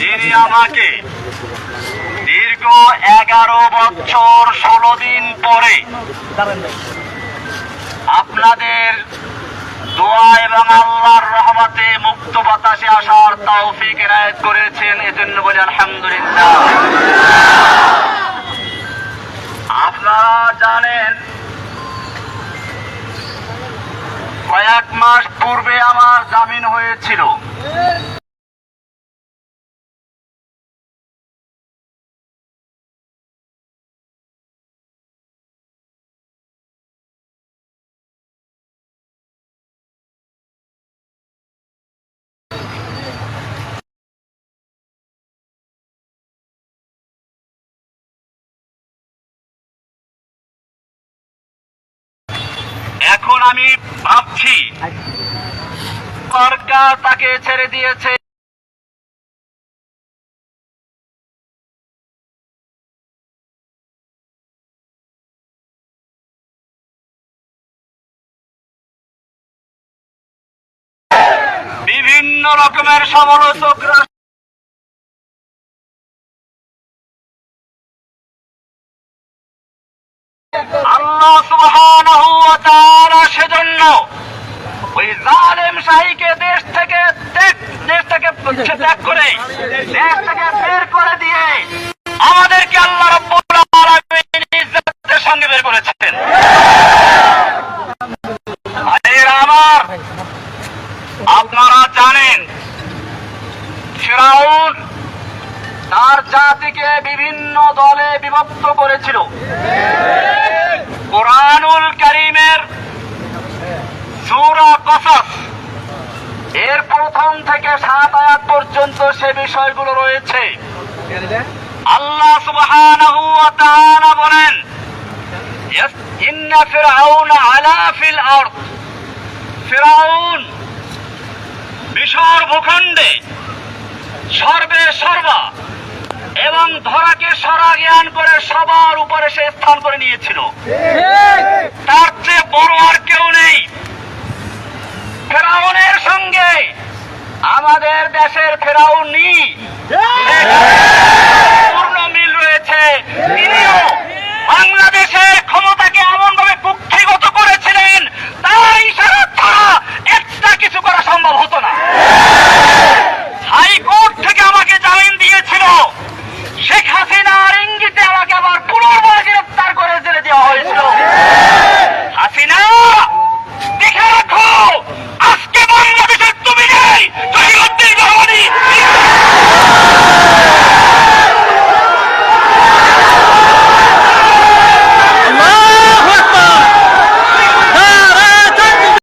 যিনি আমাকে দীর্ঘ এগারো বছর ষোলো দিন পরে আপনাদের দোয়া এবং আল্লাহর রহমতে মুক্ত বাতাসে আসার তৌফিক এনায়েত করেছেন, এজন্য বলি আলহামদুলিল্লাহ। আপনারা জানেন, কয়েক মাস পূর্বে আমার জামিন হয়েছিল। এখন আমি ভাবছি সরকার তাকে ছেড়ে দিয়েছে। বিভিন্ন রকমের সমালোচকরা আল্লাহ সুবহানাহু ওয়া তাআলা সেজন্য ওই জালেম শাহীকে দেশ থেকে দেশ থেকে ত্যাগ করে, দেশ থেকে বের করে দিয়ে আমাদেরকে আল্লাহ সঙ্গে বের করেছেন। আমার, আপনারা জানেন, ফেরাউন তার জাতিকে বিভিন্ন দলে বিভক্ত করেছিল। কোরআনুল করিমের পর্যন্ত সে বিষয়গুলো রয়েছে। আল্লাহ সুবহানাহু ওয়া তাআলা বলেন ইয়াস- ইন্না ফিরআউনা আলা ফিল আরদ। ফিরআউন মিশর ভূখণ্ডে সর্বে সর্বা এবং ধরাকে সরা জ্ঞান করে সবার উপরে সে স্থান করে নিয়েছিল। আমাদের দেশের ফেরাউনি পূর্ণ মিল রয়েছে। তিনিও